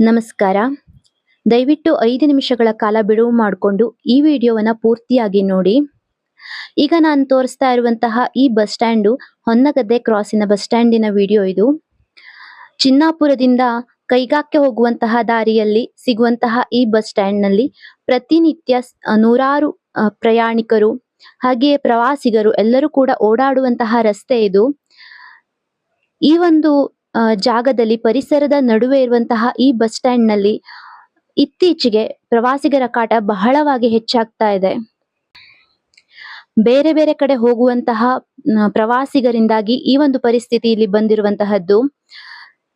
ನಮಸ್ಕಾರ. ದಯವಿಟ್ಟು ಐದು ನಿಮಿಷಗಳ ಕಾಲ ಬಿಡುವು ಮಾಡಿಕೊಂಡು ಈ ವಿಡಿಯೋವನ್ನು ಪೂರ್ತಿಯಾಗಿ ನೋಡಿ. ಈಗ ನಾನು ತೋರಿಸ್ತಾ ಇರುವಂತಹ ಈ ಬಸ್ ಸ್ಟ್ಯಾಂಡು ಹೊನ್ನಗದ್ದೆ ಕ್ರಾಸಿನ ಬಸ್ ಸ್ಟ್ಯಾಂಡಿನ ವಿಡಿಯೋ ಇದು. ಚಿನ್ನಾಪುರದಿಂದ ಕೈಗಾಕ್ಕೆ ಹೋಗುವಂತಹ ದಾರಿಯಲ್ಲಿ ಸಿಗುವಂತಹ ಈ ಬಸ್ ಸ್ಟ್ಯಾಂಡ್ನಲ್ಲಿ ಪ್ರತಿನಿತ್ಯ ನೂರಾರು ಪ್ರಯಾಣಿಕರು, ಹಾಗೆಯೇ ಪ್ರವಾಸಿಗರು ಎಲ್ಲರೂ ಕೂಡ ಓಡಾಡುವಂತಹ ರಸ್ತೆ ಇದು. ಈ ಒಂದು ಜಾಗದಲ್ಲಿ ಪರಿಸರದ ನಡುವೆ ಇರುವಂತಹ ಈ ಬಸ್ ಸ್ಟ್ಯಾಂಡ್ನಲ್ಲಿ ಇತ್ತೀಚೆಗೆ ಪ್ರವಾಸಿಗರ ಕಾಟ ಬಹಳವಾಗಿ ಹೆಚ್ಚಾಗ್ತಾ ಇದೆ. ಬೇರೆ ಬೇರೆ ಕಡೆ ಹೋಗುವಂತಹ ಪ್ರವಾಸಿಗರಿಂದಾಗಿ ಈ ಒಂದು ಪರಿಸ್ಥಿತಿ ಇಲ್ಲಿ ಬಂದಿರುವಂತಹದ್ದು.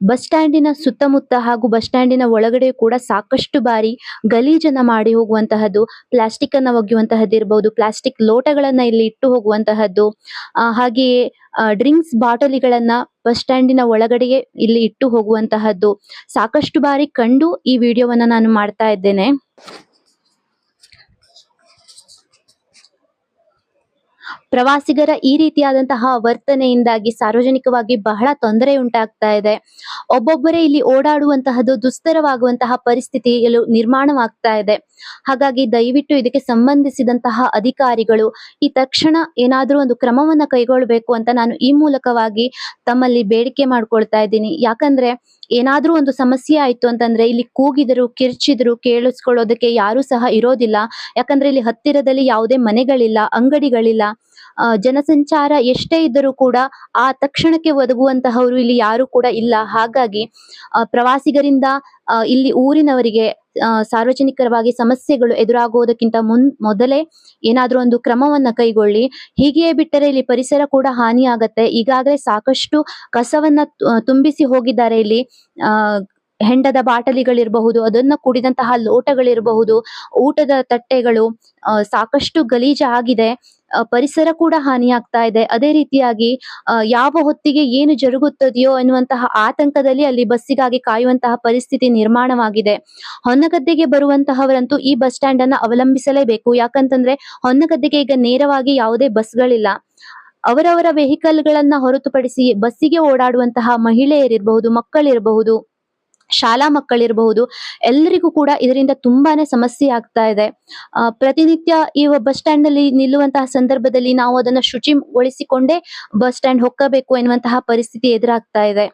ಬಸ್ ಸ್ಟ್ಯಾಂಡಿನ ಸುತ್ತಮುತ್ತ ಹಾಗೂ ಬಸ್ ಸ್ಟ್ಯಾಂಡಿನ ಒಳಗಡೆ ಕೂಡ ಸಾಕಷ್ಟು ಬಾರಿ ಗಲೀಜನ್ನ ಮಾಡಿ ಹೋಗುವಂತಹದ್ದು, ಪ್ಲಾಸ್ಟಿಕ್ ಅನ್ನ ಒಗೆಯುವಂತಹದ್ದು ಇರಬಹುದು ಪ್ಲಾಸ್ಟಿಕ್ ಲೋಟಗಳನ್ನ ಇಲ್ಲಿ ಇಟ್ಟು ಹೋಗುವಂತಹದ್ದು ಹಾಗೆಯೇ ಡ್ರಿಂಕ್ಸ್ ಬಾಟಲಿಗಳನ್ನ ಬಸ್ ಸ್ಟ್ಯಾಂಡಿನ ಒಳಗಡೆಗೆ ಇಲ್ಲಿ ಇಟ್ಟು ಹೋಗುವಂತಹದ್ದು. ಸಾಕಷ್ಟು ಬಾರಿ ಕಂಡು ಈ ವಿಡಿಯೋವನ್ನ ನಾನು ಮಾಡ್ತಾ ಇದ್ದೇನೆ. ಪ್ರವಾಸಿಗರ ಈ ರೀತಿಯಾದಂತಹ ವರ್ತನೆಯಿಂದಾಗಿ ಸಾರ್ವಜನಿಕವಾಗಿ ಬಹಳ ತೊಂದರೆ ಉಂಟಾಗ್ತಾ ಇದೆ. ಒಬ್ಬೊಬ್ಬರೇ ಇಲ್ಲಿ ಓಡಾಡುವಂತಹದ್ದು, ದುಸ್ತರವಾಗುವಂತಹ ಪರಿಸ್ಥಿತಿ ನಿರ್ಮಾಣವಾಗ್ತಾ ಇದೆ. ಹಾಗಾಗಿ ದಯವಿಟ್ಟು ಇದಕ್ಕೆ ಸಂಬಂಧಿಸಿದಂತಹ ಅಧಿಕಾರಿಗಳು ಈ ತಕ್ಷಣ ಏನಾದರೂ ಒಂದು ಕ್ರಮವನ್ನ ಕೈಗೊಳ್ಳಬೇಕು ಅಂತ ನಾನು ಈ ಮೂಲಕವಾಗಿ ತಮ್ಮಲ್ಲಿ ಬೇಡಿಕೆ ಮಾಡ್ಕೊಳ್ತಾ ಇದ್ದೀನಿ. ಯಾಕಂದ್ರೆ ಏನಾದ್ರೂ ಒಂದು ಸಮಸ್ಯೆ ಆಯ್ತು ಅಂತಂದ್ರೆ ಇಲ್ಲಿ ಕೂಗಿದ್ರು, ಕಿರ್ಚಿದ್ರು, ಕೇಳಿಸ್ಕೊಳ್ಳೋದಕ್ಕೆ ಯಾರು ಸಹ ಇರೋದಿಲ್ಲ. ಯಾಕಂದ್ರೆ ಇಲ್ಲಿ ಹತ್ತಿರದಲ್ಲಿ ಯಾವುದೇ ಮನೆಗಳಿಲ್ಲ, ಅಂಗಡಿಗಳಿಲ್ಲ. ಜನಸಂಚಾರ ಎಷ್ಟೇ ಇದ್ದರೂ ಕೂಡ ಆ ತಕ್ಷಣಕ್ಕೆ ಒದಗುವಂತಹವರು ಇಲ್ಲಿ ಯಾರು ಕೂಡ ಇಲ್ಲ. ಹಾಗಾಗಿ ಪ್ರವಾಸಿಗರಿಂದ ಇಲ್ಲಿ ಊರಿನವರಿಗೆ ಸಾರ್ವಜನಿಕರವಾಗಿ ಸಮಸ್ಯೆಗಳು ಎದುರಾಗುವುದಕ್ಕಿಂತ ಮುನ್, ಮೊದಲೇ ಏನಾದ್ರೂ ಒಂದು ಕ್ರಮವನ್ನ ಕೈಗೊಳ್ಳಿ. ಹೀಗೆಯೇ ಬಿಟ್ಟರೆ ಇಲ್ಲಿ ಪರಿಸರ ಕೂಡ ಹಾನಿ ಆಗತ್ತೆ ಈಗಾಗಲೇ ಸಾಕಷ್ಟು ಕಸವನ್ನ ತುಂಬಿಸಿ ಹೋಗಿದ್ದಾರೆ ಇಲ್ಲಿ ಹೆಂಡದ ಬಾಟಲಿಗಳಿರಬಹುದು, ಅದನ್ನ ಕುಡಿದಂತಹ ಲೋಟಗಳಿರಬಹುದು, ಊಟದ ತಟ್ಟೆಗಳು ಸಾಕಷ್ಟು ಗಲೀಜು ಆಗಿದೆ ಪರಿಸರ ಕೂಡ ಹಾನಿಯಾಗ್ತಾ ಇದೆ. ಅದೇ ರೀತಿಯಾಗಿ ಯಾವ ಹೊತ್ತಿಗೆ ಏನು ಜರುಗುತ್ತದೆಯೋ ಎನ್ನುವಂತಹ ಆತಂಕದಲ್ಲಿ ಅಲ್ಲಿ ಬಸ್ಸಿಗಾಗಿ ಕಾಯುವಂತಹ ಪರಿಸ್ಥಿತಿ ನಿರ್ಮಾಣವಾಗಿದೆ. ಹೊನ್ನಗದ್ದೆಗೆ ಬರುವಂತಹವರಂತೂ ಈ ಬಸ್ ಸ್ಟ್ಯಾಂಡ್ ಅನ್ನ ಅವಲಂಬಿಸಲೇಬೇಕು. ಯಾಕಂತಂದ್ರೆ, ಹೊನ್ನಗದ್ದೆಗೆ ಈಗ ನೇರವಾಗಿ ಯಾವುದೇ ಬಸ್ಗಳಿಲ್ಲ. ಅವರವರ ವೆಹಿಕಲ್ ಗಳನ್ನ ಹೊರತುಪಡಿಸಿ ಬಸ್ಸಿಗೆ ಓಡಾಡುವಂತಹ ಮಹಿಳೆಯರಿರಬಹುದು, ಮಕ್ಕಳಿರಬಹುದು ಶಾಲಾ ಮಕ್ಕಳಿರಬಹುದು ಎಲ್ಲರಿಗೂ ಕೂಡ ಇದರಿಂದ ತುಂಬಾನೇ ಸಮಸ್ಯೆ ಆಗ್ತಾ ಇದೆ. ಪ್ರತಿನಿತ್ಯ ಈ ಬಸ್ ಸ್ಟ್ಯಾಂಡ್ನಲ್ಲಿ ನಿಲ್ಲುವಂತಹ ಸಂದರ್ಭದಲ್ಲಿ ನಾವು ಅದನ್ನ ಶುಚಿಗೊಳಿಸಿಕೊಂಡೇ ಬಸ್ ಸ್ಟ್ಯಾಂಡ್ ಹೊಕ್ಕಬೇಕು ಎನ್ನುವಂತಹ ಪರಿಸ್ಥಿತಿ ಎದುರಾಗ್ತಾ ಇದೆ.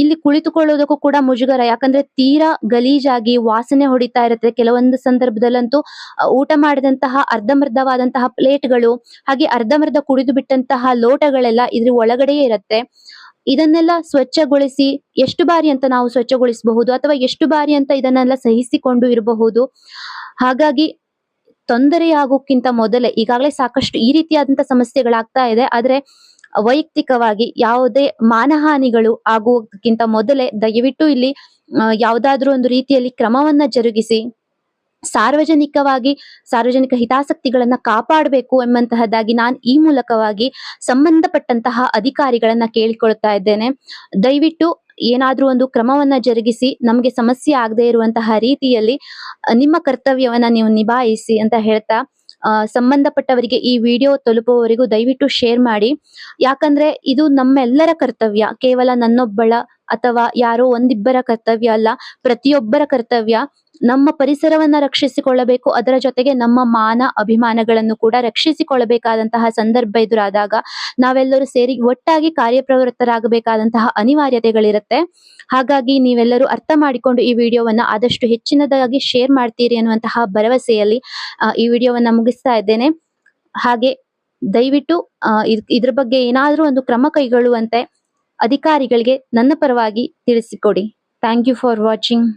ಇಲ್ಲಿ ಕುಳಿತುಕೊಳ್ಳೋದಕ್ಕೂ ಕೂಡ ಮುಜುಗರ, ಯಾಕಂದ್ರೆ ತೀರಾ ಗಲೀಜಾಗಿ ವಾಸನೆ ಹೊಡಿತಾ ಇರುತ್ತೆ. ಕೆಲವೊಂದು ಸಂದರ್ಭದಲ್ಲಂತೂ ಊಟ ಮಾಡಿದಂತಹ ಅರ್ಧಮರ್ಧವಾದಂತಹ ಪ್ಲೇಟ್ಗಳು, ಹಾಗೆ ಅರ್ಧಮರ್ಧ ಕುಡಿದು ಬಿಟ್ಟಂತಹ ಲೋಟಗಳೆಲ್ಲ ಇದ್ರ ಒಳಗಡೆಯೇ ಇರುತ್ತೆ. ಇದನ್ನೆಲ್ಲ ಸ್ವಚ್ಛಗೊಳಿಸಿ ಎಷ್ಟು ಬಾರಿ ಅಂತ ನಾವು ಸ್ವಚ್ಛಗೊಳಿಸಬಹುದು ಅಥವಾ ಎಷ್ಟು ಬಾರಿ ಅಂತ ಇದನ್ನೆಲ್ಲ ಸಹಿಸಿಕೊಂಡು ಇರಬಹುದು? ಹಾಗಾಗಿ ತೊಂದರೆಯಾಗೋಕ್ಕಿಂತ ಮೊದಲೇ, ಈಗಾಗಲೇ ಸಾಕಷ್ಟು ಈ ರೀತಿಯಾದಂತಹ ಸಮಸ್ಯೆಗಳಾಗ್ತಾ ಇದೆ. ಆದರೆ ವೈಯಕ್ತಿಕವಾಗಿ ಯಾವುದೇ ಮಾನಹಾನಿಗಳು ಆಗುವುದಕ್ಕಿಂತ ಮೊದಲೇ ದಯವಿಟ್ಟು ಇಲ್ಲಿ ಯಾವುದಾದ್ರೂ ಒಂದು ರೀತಿಯಲ್ಲಿ ಕ್ರಮವನ್ನ ಜರುಗಿಸಿ. ಸಾರ್ವಜನಿಕವಾಗಿ ಸಾರ್ವಜನಿಕ ಹಿತಾಸಕ್ತಿಗಳನ್ನ ಕಾಪಾಡಬೇಕು ಎಂಬಂತಹದ್ದಾಗಿ ನಾನು ಈ ಮೂಲಕವಾಗಿ ಸಂಬಂಧಪಟ್ಟಂತಹ ಅಧಿಕಾರಿಗಳನ್ನ ಕೇಳಿಕೊಳ್ತಾ ಇದ್ದೇನೆ. ದಯವಿಟ್ಟು ಏನಾದ್ರೂ ಒಂದು ಕ್ರಮವನ್ನ ಜರುಗಿಸಿ, ನಮಗೆ ಸಮಸ್ಯೆ ಆಗದೆ ಇರುವಂತಹ ರೀತಿಯಲ್ಲಿ ನಿಮ್ಮ ಕರ್ತವ್ಯವನ್ನ ನೀವು ನಿಭಾಯಿಸಿ ಅಂತ ಹೇಳ್ತಾ ಸಂಬಂಧಪಟ್ಟವರಿಗೆ ಈ ವಿಡಿಯೋ ತಲುಪುವವರಿಗೂ ದಯವಿಟ್ಟು ಶೇರ್ ಮಾಡಿ. ಯಾಕಂದ್ರೆ ಇದು ನಮ್ಮೆಲ್ಲರ ಕರ್ತವ್ಯ. ಕೇವಲ ನನ್ನೊಬ್ಬಳ ಅಥವಾ ಯಾರೋ ಒಂದಿಬ್ಬರ ಕರ್ತವ್ಯ ಅಲ್ಲ, ಪ್ರತಿಯೊಬ್ಬರ ಕರ್ತವ್ಯ ನಮ್ಮ ಪರಿಸರವನ್ನ ರಕ್ಷಿಸಿಕೊಳ್ಳಬೇಕು. ಅದರ ಜೊತೆಗೆ ನಮ್ಮ ಮಾನ ಅಭಿಮಾನಗಳನ್ನು ಕೂಡ ರಕ್ಷಿಸಿಕೊಳ್ಳಬೇಕಾದಂತಹ ಸಂದರ್ಭ ಎದುರಾದಾಗ ನಾವೆಲ್ಲರೂ ಸೇರಿ ಒಟ್ಟಾಗಿ ಕಾರ್ಯಪ್ರವೃತ್ತರಾಗಬೇಕಾದಂತಹ ಅನಿವಾರ್ಯತೆಗಳಿರುತ್ತೆ. ಹಾಗಾಗಿ ನೀವೆಲ್ಲರೂ ಅರ್ಥ ಮಾಡಿಕೊಂಡು ಈ ವಿಡಿಯೋವನ್ನ ಆದಷ್ಟು ಹೆಚ್ಚಿನದಾಗಿ ಶೇರ್ ಮಾಡ್ತೀರಿ ಅನ್ನುವಂತಹ ಭರವಸೆಯಲ್ಲಿ ಈ ವಿಡಿಯೋವನ್ನ ಮುಗಿಸ್ತಾ ಇದ್ದೇನೆ. ಹಾಗೆ ದಯವಿಟ್ಟು ಇದ್ರ ಬಗ್ಗೆ ಏನಾದರೂ ಒಂದು ಕ್ರಮ ಕೈಗೊಳ್ಳುವಂತೆ ಅಧಿಕಾರಿಗಳಿಗೆ ನನ್ನ ಪರವಾಗಿ ತಿಳಿಸಿಕೊಡಿ. Thank you for watching